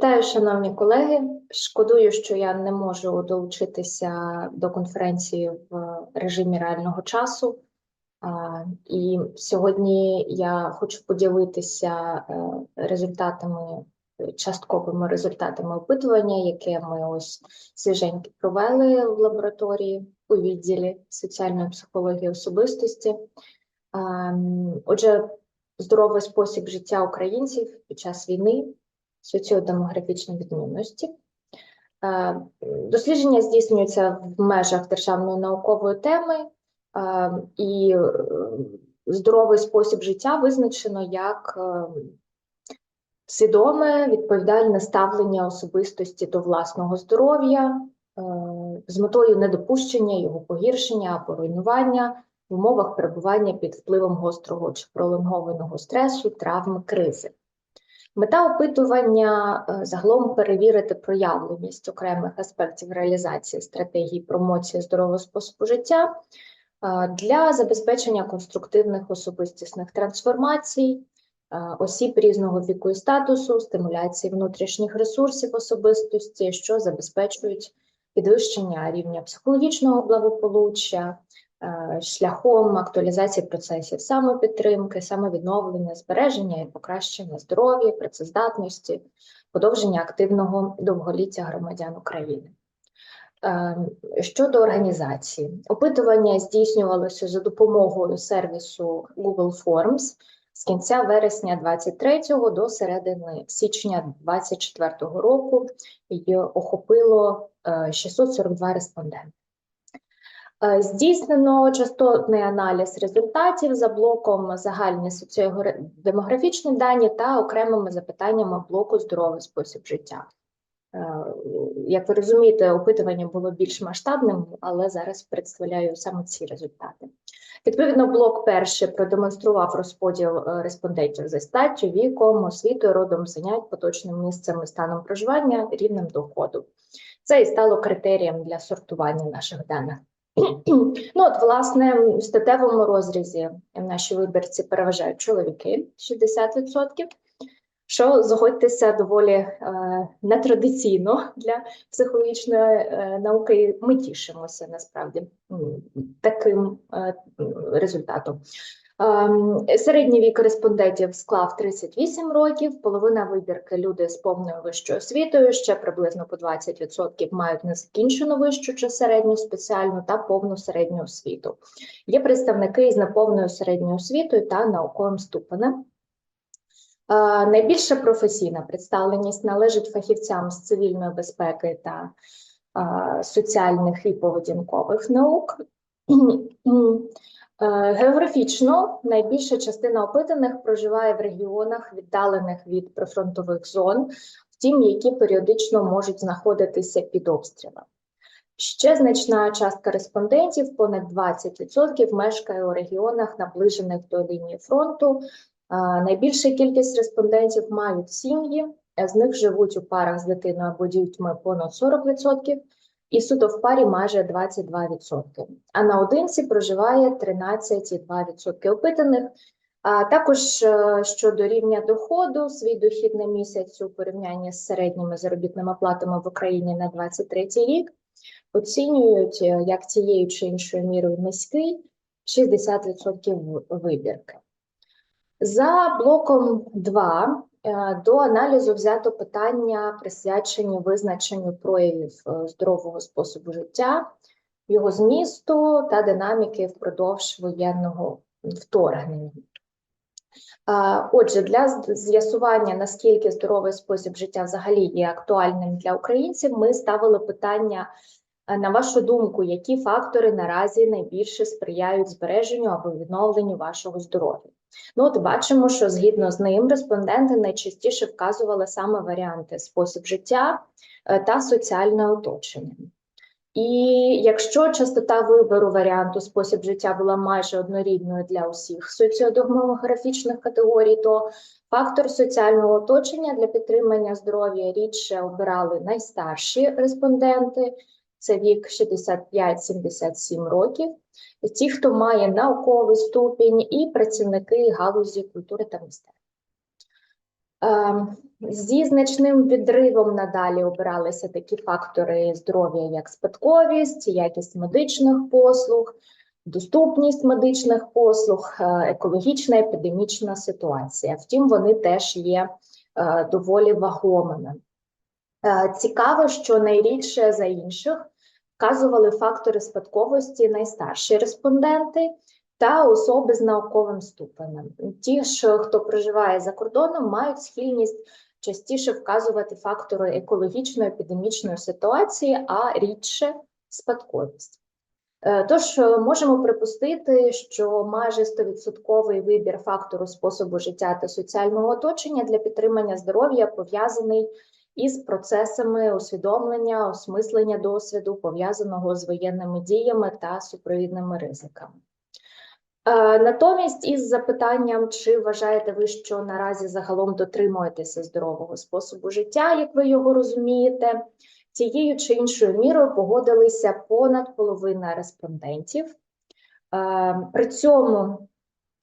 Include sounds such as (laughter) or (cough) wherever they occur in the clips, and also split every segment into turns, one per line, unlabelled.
Вітаю, шановні колеги. Шкодую, що я не можу долучитися до конференції в режимі реального часу. І сьогодні я хочу поділитися е, результатами, частковими результатами опитування, яке ми ось свіженьки провели в лабораторії у відділі соціальної психології особистості. Отже, здоровий спосіб життя українців під час війни соціодемографічні відмінності. Е, Дослідження здійснюються в межах державної наукової теми, е, і е, здоровий спосіб життя визначено як свідоме відповідальне ставлення особистості до власного здоров'я з метою недопущення його погіршення або руйнування в умовах перебування під впливом гострого чи пролонгованого стресу, травми, кризи. Мета опитування е, загалом перевірити проявленість окремих аспектів реалізації стратегії промоції здорового способу життя е, для забезпечення конструктивних особистісних трансформацій, е, осіб різного віку і статусу, стимуляції внутрішніх ресурсів особистості, що забезпечують підвищення рівня психологічного благополуччя, шляхом актуалізації процесів самопідтримки, самовідновлення, збереження і покращення здоров'я, працездатності, подовження активного довголіття громадян України. Е, Щодо організації, опитування здійснювалося за допомогою сервісу Google Forms з кінця вересня 23 до середини січня 24 року і охопило е, 642 респонденти. Е, Здійснено частотний аналіз результатів за блоком загальні соціодемографічні дані та окремими запитаннями блоку здоровий спосіб життя. Е, Як ви розумієте, опитування було більш масштабним, але зараз представляю саме ці результати. Відповідно, блок перший продемонстрував розподіл е, респондентів за статтю, віком, освітою, родом занять, поточним місцем і станом проживання, рівнем доходу. Це і стало критерієм для сортування наших даних. (clears throat) Ну, от, власне, в статевому розрізі наші виборці переважають чоловіки 60%, що згодьтеся доволі е, нетрадиційно для психологічної е, науки. Ми тішимося насправді таким е, результатом. Ем, Середній вік респондентів склав 38 років, половина вибірки люди з повною вищою освітою, ще приблизно по 20% мають незакінчену вищу чи середню спеціальну та повну середню освіту. Є представники із неповною середньою освітою та науковим ступенем. Е, Найбільша професійна представленість належить фахівцям з цивільної безпеки та е, соціальних і поведінкових наук. (clears throat) Е, Географічно найбільша частина опитаних проживає в регіонах, віддалених від прифронтових зон, втім, які періодично можуть знаходитися під обстрілами. Ще значна частка респондентів, понад 20%, мешкає у регіонах, наближених до лінії фронту. Найбільша кількість респондентів мають сім'ї, з них живуть у парах з дитиною або дітьми понад 40%, і суто в парі майже 22%. А наодинці проживає 13,2% опитаних. А також е, щодо рівня доходу, свій дохід на місяць у порівнянні з середніми заробітними платами в Україні на 23 рік оцінюють е, як цією чи іншою мірою низький 60% вибірки. За блоком 2 е, до аналізу взято питання, присвячені визначенню проявів е, здорового способу життя, його змісту та динаміки впродовж воєнного вторгнення. Отже, для з'ясування, наскільки здоровий спосіб життя взагалі є актуальним для українців, ми ставили питання, е, на вашу думку, які фактори наразі найбільше сприяють збереженню або відновленню вашого здоров'я. Ну, от бачимо, що згідно з ним респонденти найчастіше вказували саме варіанти спосіб життя е, та соціальне оточення. І якщо частота вибору варіанту спосіб життя була майже однорідною для усіх соціодемографічних категорій, то фактор соціального оточення для підтримання здоров'я рідше обирали найстарші респонденти, це вік 65-77 років, ті, хто має науковий ступінь, і працівники галузі культури та мистецтва. Ем, Зі значним відривом надалі обиралися такі фактори здоров'я, як спадковість, якість медичних послуг, доступність медичних послуг, е, екологічна епідемічна ситуація. Втім, вони теж є е, доволі вагомими. Е, Цікаво, що найрідше за інших вказували фактори спадковості найстарші респонденти та особи з науковим ступенем. Ті ж, хто проживає за кордоном, мають схильність частіше вказувати фактори екологічної епідемічної ситуації, а рідше спадковість. Е, Тож е, можемо припустити, що майже 100% вибір фактору способу життя та соціального оточення для підтримання здоров'я пов'язаний із процесами усвідомлення, осмислення досвіду, пов'язаного з воєнними діями та супровідними ризиками. Е, Натомість, із запитанням, чи вважаєте ви, що наразі загалом дотримуєтеся здорового способу життя, як ви його розумієте, цією чи іншою мірою погодилися понад половина респондентів. Е, При цьому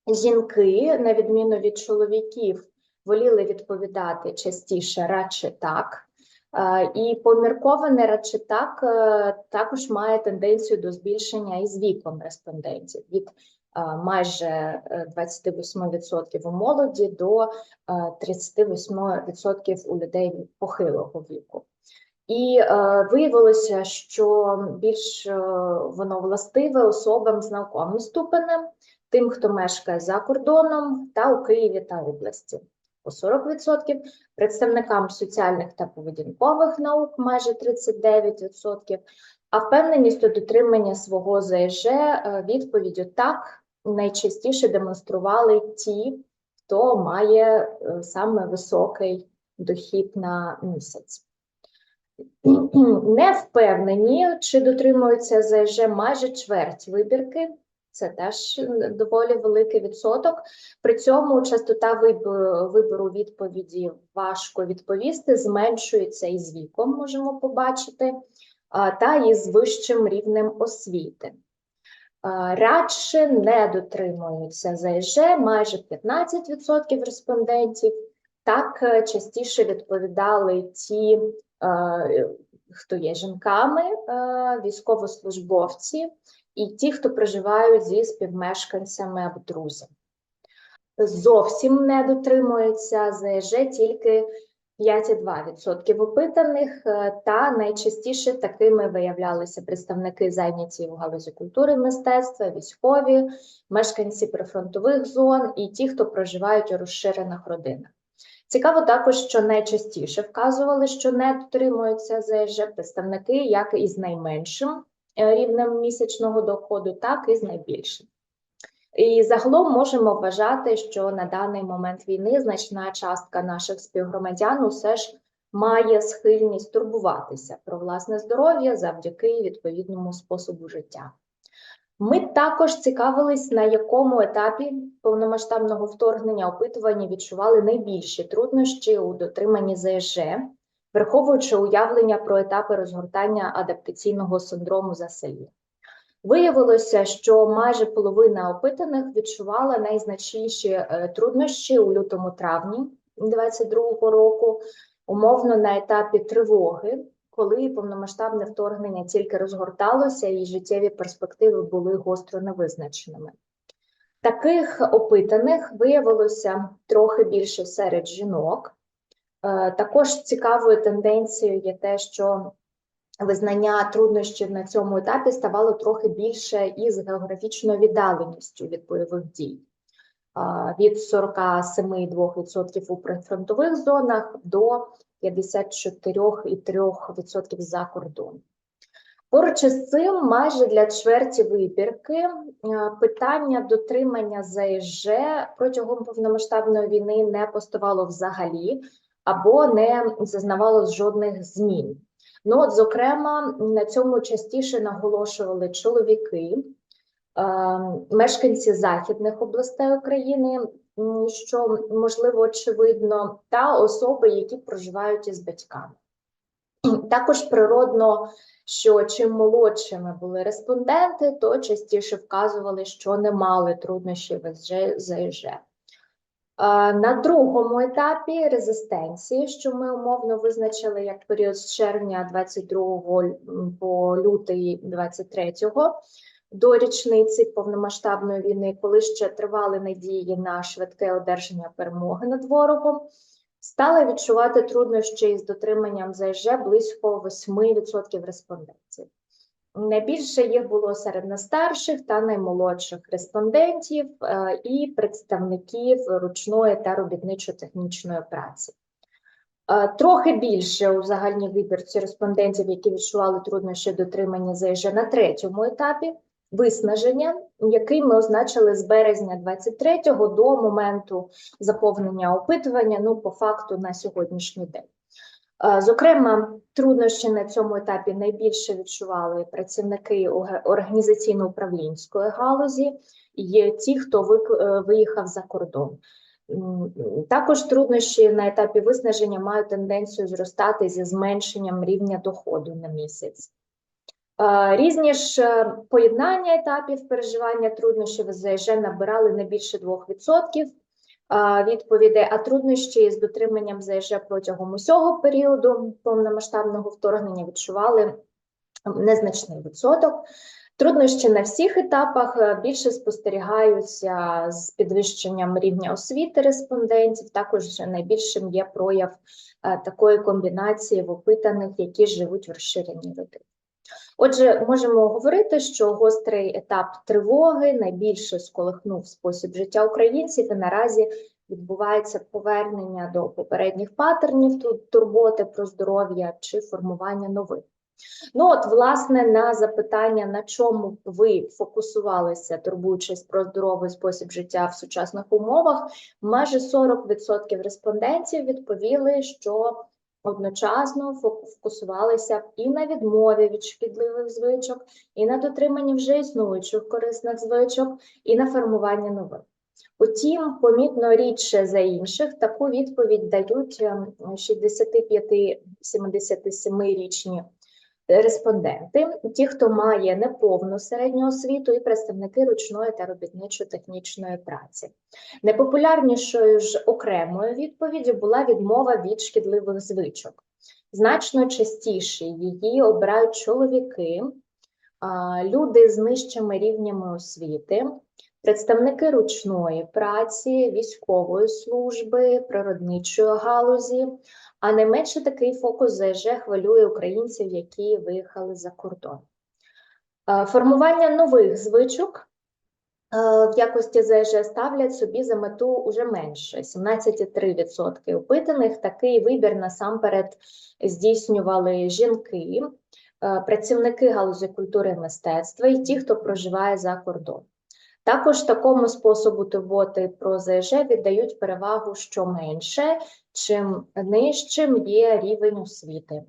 жінки, на відміну від чоловіків, воліли відповідати частіше радше так. Е, І помірковане радше так е, також має тенденцію до збільшення із віком респондентів від е, майже е, 28% у молоді до е, 38% у людей похилого віку. І е, виявилося, що більш е, воно властиве особам з науковим ступенем, тим, хто мешкає за кордоном та у Києві та області по 40%, представникам соціальних та поведінкових наук майже 39%, а впевненість у дотримання свого ЗСЖ е, відповіддю так найчастіше демонстрували ті, хто має е, саме високий дохід на місяць. (clears throat) Не впевнені, чи дотримуються ЗСЖ майже чверть вибірки. Це теж доволі великий відсоток. При цьому частота вибору, відповіді важко відповісти, зменшується із віком, можемо побачити, та із вищим рівнем освіти. Радше не дотримуються ЗСЖ майже 15% респондентів. Так е, частіше відповідали ті, е, хто є жінками, е, військовослужбовці і ті, хто проживають зі співмешканцями або друзями. Зовсім не дотримуються ЗСЖ тільки 5,2% опитаних, е, та найчастіше такими виявлялися представники зайняті в галузі культури мистецтва, військові, мешканці прифронтових зон і ті, хто проживають у розширених родинах. Цікаво також, що найчастіше вказували, що не дотримуються ЗСЖ представники як із найменшим рівнем місячного доходу, так і з найбільшим. І загалом можемо вважати, що на даний момент війни значна частка наших співгромадян усе ж має схильність турбуватися про власне здоров'я завдяки відповідному способу життя. Ми також цікавились, на якому етапі повномасштабного вторгнення опитування відчували найбільші труднощі у дотриманні ЗСЖ, враховуючи уявлення про етапи розгортання адаптаційного синдрому за селі. Виявилося, що майже половина опитаних відчувала найзначніші е, труднощі у лютому-травні 2022 року, умовно на етапі тривоги, коли повномасштабне вторгнення тільки розгорталося і життєві перспективи були гостро невизначеними. Таких опитаних виявилося трохи більше серед жінок. Е, Також цікавою тенденцією є те, що визнання труднощів на цьому етапі ставало трохи більше із географічною віддаленістю від бойових дій. А, Від 47,2% у прифронтових зонах до 54,3% за кордон. Поруч із цим, майже для чверті вибірки е, питання дотримання ЗСЖ протягом повномасштабної війни не поставало взагалі або не зазнавало жодних змін. Ну, от, зокрема, на цьому частіше наголошували чоловіки, е, мешканці західних областей України, що можливо очевидно, та особи, які проживають із батьками. Також природно, що чим молодшими були респонденти, то частіше вказували, що не мали труднощів із ЗЖ. Е, На другому етапі резистенції, що ми умовно визначили як період з червня 22 м, по лютий 23 до річниці повномасштабної війни, коли ще тривали надії на швидке одержання перемоги над ворогом, стали відчувати труднощі із дотриманням ЗЖ близько 8% респондентів. Найбільше їх було серед найстарших та наймолодших респондентів е, і представників ручної та робітничо-технічної праці. Е, Трохи більше у загальній вибірці респондентів, які відчували труднощі дотримання ЗЖ на третьому етапі, виснаження, який ми означили з березня 23-го до моменту заповнення опитування, ну, по факту на сьогоднішній день. Е, Зокрема, труднощі на цьому етапі найбільше відчували працівники організаційно-управлінської галузі, є ті, хто е, виїхав за кордон. Також труднощі на етапі виснаження мають тенденцію зростати зі зменшенням рівня доходу на місяць. Е, Різні ж поєднання етапів переживання труднощів ЗЖ набирали не більше 2% а, відповідей, а труднощі з дотриманням ЗЖ протягом усього періоду повномасштабного вторгнення відчували незначний відсоток. Труднощі на всіх етапах е, більше спостерігаються з підвищенням рівня освіти респондентів. Також найбільшим є прояв е, такої комбінації в опитаних, які живуть в розширеній родині. Отже, можемо говорити, що гострий етап тривоги найбільше сколихнув спосіб життя українців, і наразі відбувається повернення до попередніх патернів ту- турботи про здоров'я чи формування нових. Ну от, власне, на запитання, на чому ви фокусувалися, турбуючись про здоровий спосіб життя в сучасних умовах, майже 40% респондентів відповіли, що одночасно фок- фокусувалися і на відмові від шкідливих звичок, і на дотриманні вже існуючих корисних звичок, і на формуванні нових. Утім, помітно рідше за інших таку відповідь дають ем, 65-77-річні респонденти, ті, хто має неповну середню освіту, і представники ручної та робітничо-технічної праці. Найпопулярнішою ж окремою відповіддю була відмова від шкідливих звичок. Значно частіше її обирають чоловіки, люди з нижчими рівнями освіти, представники ручної праці, військової служби, природничої галузі, а не менше такий фокус ЗЖ хвилює українців, які виїхали за кордон. Е, Формування нових звичок е, в якості ЗЖ ставлять собі за мету уже менше 17,3% опитаних. Такий вибір насамперед здійснювали жінки, е, працівники галузі культури і мистецтва і ті, хто проживає за кордон. Також такому способу турботи про ЗЖ віддають перевагу що менше, чим нижчим є рівень освіти.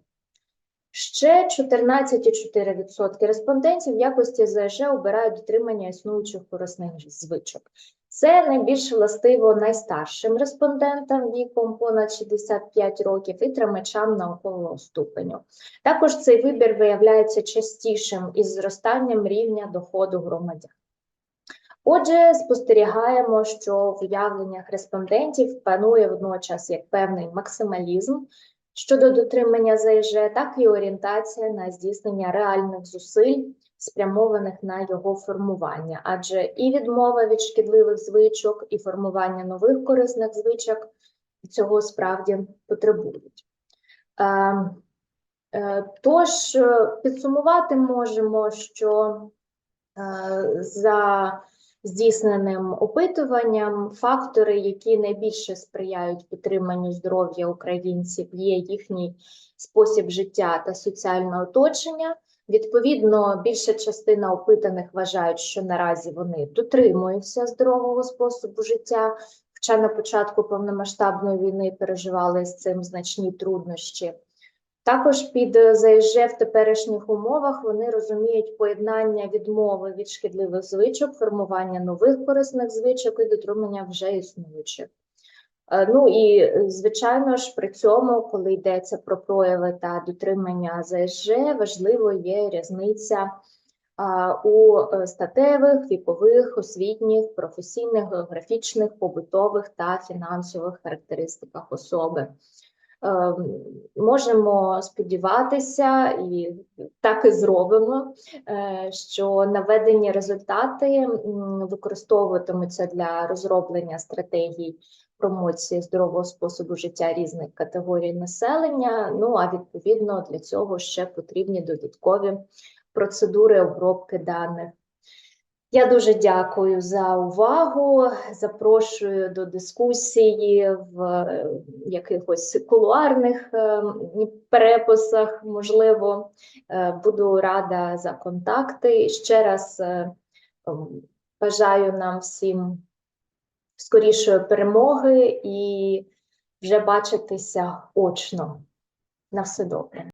Ще 14,4% респондентів в якості ЗЖ обирають дотримання існуючих корисних звичок. Це найбільш властиво найстаршим респондентам віком понад 65 років і тримачам наукового ступеню. Також цей вибір виявляється частішим із зростанням рівня доходу громадян. Отже, спостерігаємо, що в уявленнях респондентів панує водночас як певний максималізм щодо дотримання ЗЖ, так і орієнтація на здійснення реальних зусиль, спрямованих на його формування, адже і відмова від шкідливих звичок, і формування нових корисних звичок цього справді потребують. Е, е, Тож підсумувати можемо, що е, за здійсненим опитуванням фактори, які найбільше сприяють підтриманню здоров'я українців, є їхній спосіб життя та соціальне оточення. Відповідно, більша частина опитаних вважають, що наразі вони дотримуються здорового способу життя, хоча на початку повномасштабної війни переживали з цим значні труднощі. Також під ЗСЖ в теперішніх умовах вони розуміють поєднання відмови від шкідливих звичок, формування нових корисних звичок і дотримання вже існуючих. Е, Ну і е, звичайно ж, при цьому, коли йдеться про прояви та дотримання ЗСЖ, важливо є різниця у е, статевих, вікових, освітніх, професійних, географічних, побутових та фінансових характеристиках особи. Е, Можемо сподіватися, і так і зробимо, е, що наведені результати використовуватимуться для розроблення стратегій промоції здорового способу життя різних категорій населення. Ну а відповідно для цього ще потрібні додаткові процедури обробки даних. Я дуже дякую за увагу. Запрошую до дискусії в е, якихось кулуарних е, переписах. Можливо, Е, буду рада за контакти. Ще раз бажаю нам всім скорішої перемоги і вже бачитися очно. На все добре.